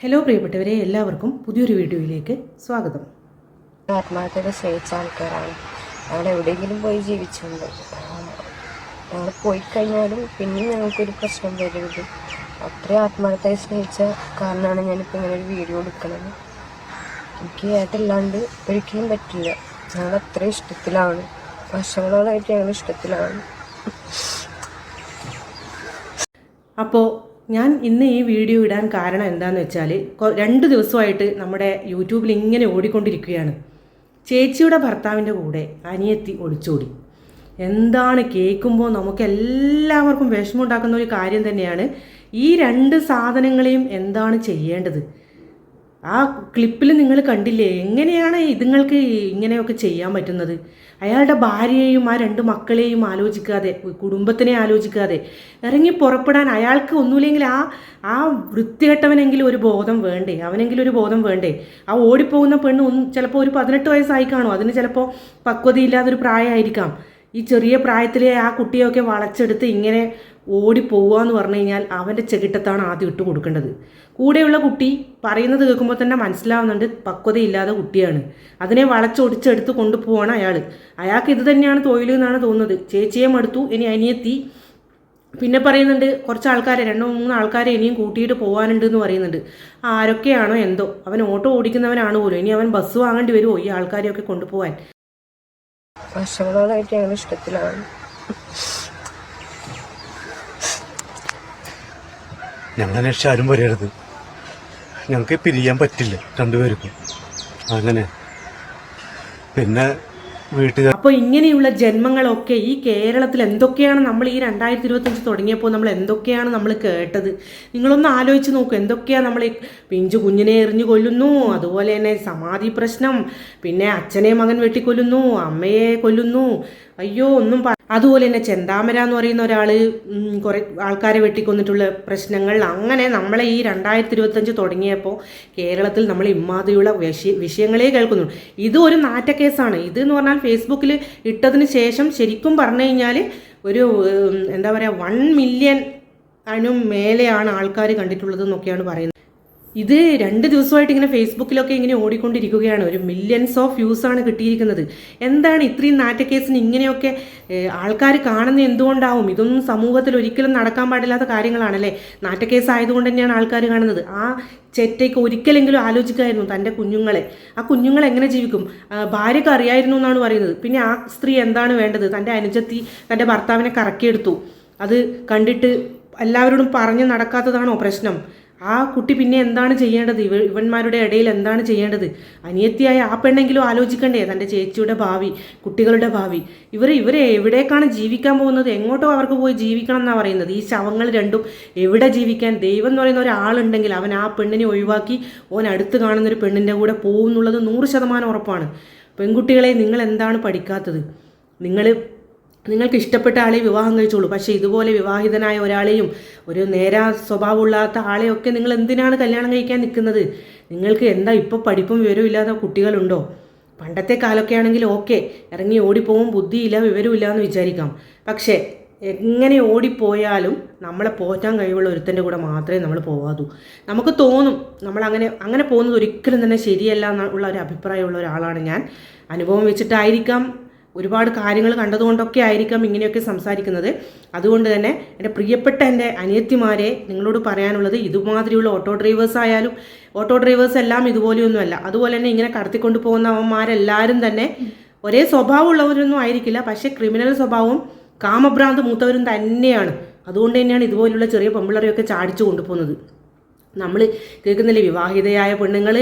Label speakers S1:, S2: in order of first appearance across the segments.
S1: Hello പ്രിയപ്പെട്ടവരെ എല്ലാവർക്കും പുതിയൊരു വീഡിയോയിലേക്ക് സ്വാഗതം.
S2: ആത്മാർത്ഥത സ്നേഹിച്ച ആൾക്കാരാണ്. ഞങ്ങൾ എവിടെയെങ്കിലും പോയി ജീവിച്ചുണ്ട് ഞങ്ങൾ പോയി കഴിഞ്ഞാലും പിന്നെയും ഞങ്ങൾക്കൊരു പ്രശ്നം വരരുത് അത്രയും ആത്മാർത്ഥത സ്നേഹിച്ച കാരണമാണ് ഞാനിപ്പോൾ ഇങ്ങനെ ഒരു വീഡിയോ എടുക്കുന്നത്. എനിക്ക് ഏട്ടല്ലാണ്ട് ഒരിക്കലും പറ്റില്ല. ഞങ്ങൾ അത്രയും ഇഷ്ടത്തിലാണ്. വർഷങ്ങളോളായിട്ട് ഞങ്ങൾ ഇഷ്ടത്തിലാണ്.
S1: അപ്പോൾ ഞാൻ ഇന്ന് ഈ വീഡിയോ ഇടാൻ കാരണം എന്താണെന്ന് വെച്ചാൽ രണ്ട് ദിവസമായിട്ട് നമ്മുടെ യൂട്യൂബിൽ ഇങ്ങനെ ഓടിക്കൊണ്ടിരിക്കുകയാണ്. ചേച്ചിയുടെ ഭർത്താവിന്റെ കൂടെ അനിയത്തി ഒളിച്ചോടി. എന്താണ് കേൾക്കുമ്പോൾ നമുക്ക് എല്ലാവർക്കും വിഷമമുണ്ടാക്കുന്ന ഒരു കാര്യം തന്നെയാണ് ഈ രണ്ട് സാധനങ്ങളെയും എന്താണ് ചെയ്യേണ്ടത്? ആ ക്ലിപ്പിൽ നിങ്ങൾ കണ്ടില്ലേ? എങ്ങനെയാണ് ഇതുങ്ങൾക്ക് ഇങ്ങനെയൊക്കെ ചെയ്യാൻ പറ്റുന്നത്? അയാളുടെ ഭാര്യയെയും ആ രണ്ട് മക്കളെയും ആലോചിക്കാതെ കുടുംബത്തിനെ ആലോചിക്കാതെ ഇറങ്ങി പുറപ്പെടാൻ അയാൾക്ക് ഒന്നുമില്ലെങ്കിൽ ആ ആ വൃത്തികെട്ടവനെങ്കിലും ഒരു ബോധം വേണ്ടേ? അവനെങ്കിലും ഒരു ബോധം വേണ്ടേ? ആ ഓടിപ്പോകുന്ന പെണ്ണ് ഒന്ന് ചിലപ്പോൾ ഒരു പതിനെട്ട് വയസ്സായി കാണും. അതിന് ചിലപ്പോൾ പക്വതയില്ലാതൊരു പ്രായമായിരിക്കാം. ഈ ചെറിയ പ്രായത്തിലെ ആ കുട്ടിയൊക്കെ വളച്ചെടുത്ത് ഇങ്ങനെ ഓടിപ്പോവുക എന്ന് പറഞ്ഞു കഴിഞ്ഞാൽ അവന്റെ ചെകിട്ടത്താണ് ആദ്യം ഇട്ട് കൊടുക്കേണ്ടത്. കൂടെയുള്ള കുട്ടി പറയുന്നത് കേൾക്കുമ്പോൾ തന്നെ മനസ്സിലാവുന്നുണ്ട് പക്വതയില്ലാത്ത കുട്ടിയാണ്. അതിനെ വളച്ചൊടിച്ചെടുത്ത് കൊണ്ടുപോവാണ് അയാൾ അയാൾക്ക് ഇത് തന്നെയാണ് തൊഴിൽ എന്നാണ് തോന്നുന്നത്. ചേച്ചിയെ മടുത്തു ഇനി അനിയെത്തി പിന്നെ പറയുന്നുണ്ട് കുറച്ച് ആൾക്കാരെ രണ്ടോ മൂന്ന് ആൾക്കാരെ ഇനിയും കൂട്ടിയിട്ട് പോകാനുണ്ട് എന്ന് പറയുന്നുണ്ട്. ആരൊക്കെയാണോ എന്തോ. അവൻ ഓട്ടോ ഓടിക്കുന്നവനാണ് പോലും. ഇനി അവൻ ബസ് വാങ്ങേണ്ടി വരുമോ ഈ ആൾക്കാരെയൊക്കെ കൊണ്ടുപോകാൻ
S2: വർഷങ്ങളോളായിട്ട് ഞങ്ങൾ ഇഷ്ടത്തിലാണ്.
S3: ഞങ്ങൾ രക്ഷ ആരും വരരുത്. ഞങ്ങൾക്ക് പിരിയാൻ പറ്റില്ല രണ്ടുപേർക്കും. അങ്ങനെ. പിന്നെ വീട്ടുകാർ
S1: അപ്പോൾ ഇങ്ങനെയുള്ള ജന്മങ്ങളൊക്കെ ഈ കേരളത്തിൽ എന്തൊക്കെയാണ് നമ്മൾ ഈ രണ്ടായിരത്തി ഇരുപത്തഞ്ച് തുടങ്ങിയപ്പോൾ നമ്മൾ എന്തൊക്കെയാണ് നമ്മൾ കേട്ടത്? നിങ്ങളൊന്ന് ആലോചിച്ച് നോക്കൂ എന്തൊക്കെയാണ് നമ്മൾ പിഞ്ചു കുഞ്ഞിനെ എറിഞ്ഞു കൊല്ലുന്നു അതുപോലെ തന്നെ സമാധി പ്രശ്നം പിന്നെ അച്ഛനെ മകൻ വെട്ടിക്കൊല്ലുന്നു അമ്മയെ കൊല്ലുന്നു. അയ്യോ ഒന്നും അതുപോലെ തന്നെ ചെന്താമര എന്ന് പറയുന്ന ഒരാൾ കുറേ ആൾക്കാരെ വെട്ടിക്കൊന്നിട്ടുള്ള പ്രശ്നങ്ങൾ അങ്ങനെ നമ്മളെ ഈ രണ്ടായിരത്തി ഇരുപത്തഞ്ച് തുടങ്ങിയപ്പോൾ കേരളത്തിൽ നമ്മൾ ഇമ്മാതിരിയുള്ള വിഷയ വിഷയങ്ങളെ കേൾക്കുന്നു ഇത് ഒരു നാറ്റക്കേസാണ്. ഇത് എന്ന് പറഞ്ഞാൽ ഫേസ്ബുക്കിൽ ഇട്ടതിന് ശേഷം ശരിക്കും പറഞ്ഞു കഴിഞ്ഞാൽ ഒരു എന്താ പറയുക വൺ മില്യൺ അതിനും മേലെയാണ് ആൾക്കാർ കണ്ടിട്ടുള്ളത് എന്നൊക്കെയാണ് പറയുന്നത്. ഇത് രണ്ട് ദിവസമായിട്ട് ഇങ്ങനെ ഫേസ്ബുക്കിലൊക്കെ ഇങ്ങനെ ഓടിക്കൊണ്ടിരിക്കുകയാണ്. ഒരു മില്യൺസ് ഓഫ് വ്യൂസ് ആണ് കിട്ടിയിരിക്കുന്നത്. എന്താണ് ഇത്രയും നാറ്റക്കേസിന് ഇങ്ങനെയൊക്കെ ആൾക്കാർ കാണുന്ന എന്തുകൊണ്ടാവും? ഇതൊന്നും സമൂഹത്തിൽ ഒരിക്കലും നടക്കാൻ പാടില്ലാത്ത കാര്യങ്ങളാണല്ലേ? നാറ്റക്കേസ് ആയതുകൊണ്ട് തന്നെയാണ് ആൾക്കാർ കാണുന്നത്. ആ ചെറ്റയ്ക്ക് ഒരിക്കലെങ്കിലും ആലോചിക്കായിരുന്നു തന്റെ കുഞ്ഞുങ്ങളെ. ആ കുഞ്ഞുങ്ങൾ എങ്ങനെ ജീവിക്കും? ഭാര്യക്ക് അറിയായിരുന്നു എന്നാണ് പറയുന്നത്. പിന്നെ ആ സ്ത്രീ എന്താണ് വേണ്ടത്? തന്റെ അനുജത്തി തന്റെ ഭർത്താവിനെ കറക്കിയെടുത്തു. അത് കണ്ടിട്ട് എല്ലാവരോടും പറഞ്ഞ് നടക്കാത്തതാണോ പ്രശ്നം? ആ കുട്ടി പിന്നെ എന്താണ് ചെയ്യേണ്ടത്? ഇവ ഇവന്മാരുടെ ഇടയിൽ എന്താണ് ചെയ്യേണ്ടത്? അനിയത്തിയായ ആ പെണ്ണെങ്കിലും ആലോചിക്കണ്ടേ? തന്റെ ചേച്ചിയുടെ ഭാവി കുട്ടികളുടെ ഭാവി. ഇവർ ഇവരെ എവിടേക്കാണ് ജീവിക്കാൻ പോകുന്നത്? എങ്ങോട്ടോ അവർക്ക് പോയി ജീവിക്കണം എന്നാണ് പറയുന്നത്. ഈ ശവങ്ങൾ രണ്ടും എവിടെ ജീവിക്കാൻ? ദൈവം എന്ന് പറയുന്ന ഒരാളുണ്ടെങ്കിൽ അവൻ ആ പെണ്ണിനെ ഒഴിവാക്കി ഓൻ അടുത്ത് കാണുന്ന ഒരു പെണ്ണിന്റെ കൂടെ പോകും എന്നുള്ളത് നൂറ് ശതമാനം ഉറപ്പാണ്. പെൺകുട്ടികളെ നിങ്ങൾ എന്താണ് പഠിക്കാത്തത്? നിങ്ങൾ നിങ്ങൾക്ക് ഇഷ്ടപ്പെട്ട ആളെ വിവാഹം കഴിച്ചോളൂ. പക്ഷേ ഇതുപോലെ വിവാഹിതനായ ഒരാളെയും ഒരു നേരാ സ്വഭാവമില്ലാത്ത ആളെയൊക്കെ നിങ്ങൾ എന്തിനാണ് കല്യാണം കഴിക്കാൻ നിൽക്കുന്നത്? നിങ്ങൾക്ക് എന്താ ഇപ്പോൾ പഠിപ്പും വിവരവും ഇല്ലാത്ത കുട്ടികളുണ്ടോ? പണ്ടത്തെ കാലമൊക്കെ ആണെങ്കിൽ ഓക്കെ ഇറങ്ങി ഓടിപ്പോവും ബുദ്ധിയില്ല വിവരമില്ല എന്ന് വിചാരിക്കാം. പക്ഷേ എങ്ങനെ ഓടിപ്പോയാലും നമ്മളെ പോറ്റാൻ കഴിവുള്ള ഒരുത്തന്റെ കൂടെ മാത്രമേ നമ്മൾ പോവാതൂ. നമുക്ക് തോന്നും നമ്മൾ അങ്ങനെ അങ്ങനെ പോകുന്നത് ഒരിക്കലും തന്നെ ശരിയല്ല എന്നുള്ള ഒരു അഭിപ്രായമുള്ള ഒരാളാണ് ഞാൻ. അനുഭവം വെച്ചിട്ടായിരിക്കാം. ഒരുപാട് കാര്യങ്ങൾ കണ്ടതുകൊണ്ടൊക്കെ ആയിരിക്കാം ഇങ്ങനെയൊക്കെ സംസാരിക്കുന്നത്. അതുകൊണ്ട് തന്നെ എന്റെ പ്രിയപ്പെട്ട എന്റെ അനിയത്തിമാരെ നിങ്ങളോട് പറയാനുള്ളത് ഇതുമാതിരിയുള്ള ഓട്ടോ ഡ്രൈവേഴ്സ് ആയാലും ഓട്ടോ ഡ്രൈവേഴ്സ് എല്ലാം ഇതുപോലെയൊന്നുമല്ല. അതുപോലെ തന്നെ ഇങ്ങനെ കടത്തിക്കൊണ്ട് പോകുന്ന അവന്മാരെല്ലാവരും തന്നെ ഒരേ സ്വഭാവമുള്ളവരൊന്നും ആയിരിക്കില്ല. പക്ഷേ ക്രിമിനൽ സ്വഭാവവും കാമഭ്രാന്ത് മൂത്തവരും തന്നെയാണ്. അതുകൊണ്ട് തന്നെയാണ് ഇതുപോലുള്ള ചെറിയ പെമ്പിളറിയൊക്കെ ചാടിച്ചു കൊണ്ടുപോകുന്നത്. നമ്മൾ കേൾക്കുന്നില്ലേ? വിവാഹിതയായ പെണ്ണുങ്ങൾ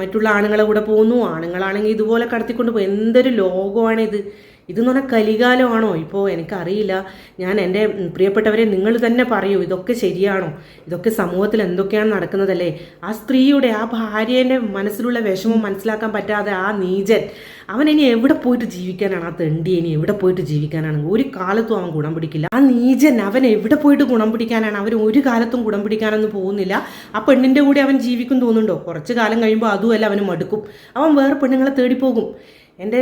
S1: മറ്റുള്ള ആണുങ്ങളെ കൂടെ പോകുന്നു. ആണുങ്ങളാണെങ്കിൽ ഇതുപോലെ കടത്തിക്കൊണ്ട് പോകും എന്തൊരു ലോകമാണിത്. ഇതെന്ന് പറഞ്ഞാൽ കലികാലമാണോ? ഇപ്പോൾ എനിക്കറിയില്ല. ഞാൻ എന്റെ പ്രിയപ്പെട്ടവരെ നിങ്ങൾ തന്നെ പറയൂ ഇതൊക്കെ ശരിയാണോ? ഇതൊക്കെ സമൂഹത്തിൽ എന്തൊക്കെയാണ് നടക്കുന്നതല്ലേ? ആ സ്ത്രീയുടെ ആ ഭാര്യേന്റെ മനസ്സിലുള്ള വിഷമം മനസ്സിലാക്കാൻ പറ്റാതെ ആ നീചൻ അവൻ ഇനി എവിടെ പോയിട്ട് ജീവിക്കാനാണ്? ആ തെണ്ടി ഇനി എവിടെ പോയിട്ട് ജീവിക്കാനാണ്? ഒരു കാലത്തും അവൻ ഗുണം പിടിക്കില്ല. ആ നീചൻ അവൻ എവിടെ പോയിട്ട് ഗുണം പിടിക്കാനാണ്? അവൻ ഒരു കാലത്തും ഗുണം പിടിക്കാനൊന്നും പോകുന്നില്ല. ആ പെണ്ണിന്റെ കൂടെ അവൻ ജീവിക്കും തോന്നുന്നുണ്ടോ? കുറച്ച് കാലം കഴിയുമ്പോൾ അതുമല്ല അവന് മടുക്കും. അവൻ വേറെ പെണ്ണുങ്ങളെ തേടി പോകും എന്റെ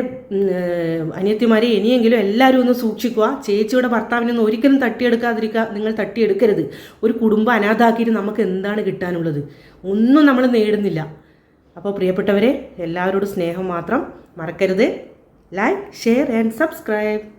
S1: അനിയത്തിമാരെ ഇനിയെങ്കിലും എല്ലാവരും ഒന്ന് സൂക്ഷിക്കുക. ചേച്ചിയുടെ ഭർത്താവിനെ ഒന്നും ഒരിക്കലും തട്ടിയെടുക്കാതിരിക്കുക നിങ്ങൾ തട്ടിയെടുക്കരുത്. ഒരു കുടുംബം അനാഥാക്കിയിട്ട് നമുക്ക് എന്താണ് കിട്ടാനുള്ളത്? ഒന്നും നമ്മൾ നേടുന്നില്ല. അപ്പോൾ പ്രിയപ്പെട്ടവരെ എല്ലാവരോടും സ്നേഹം മാത്രം മറക്കരുത്. Like share and subscribe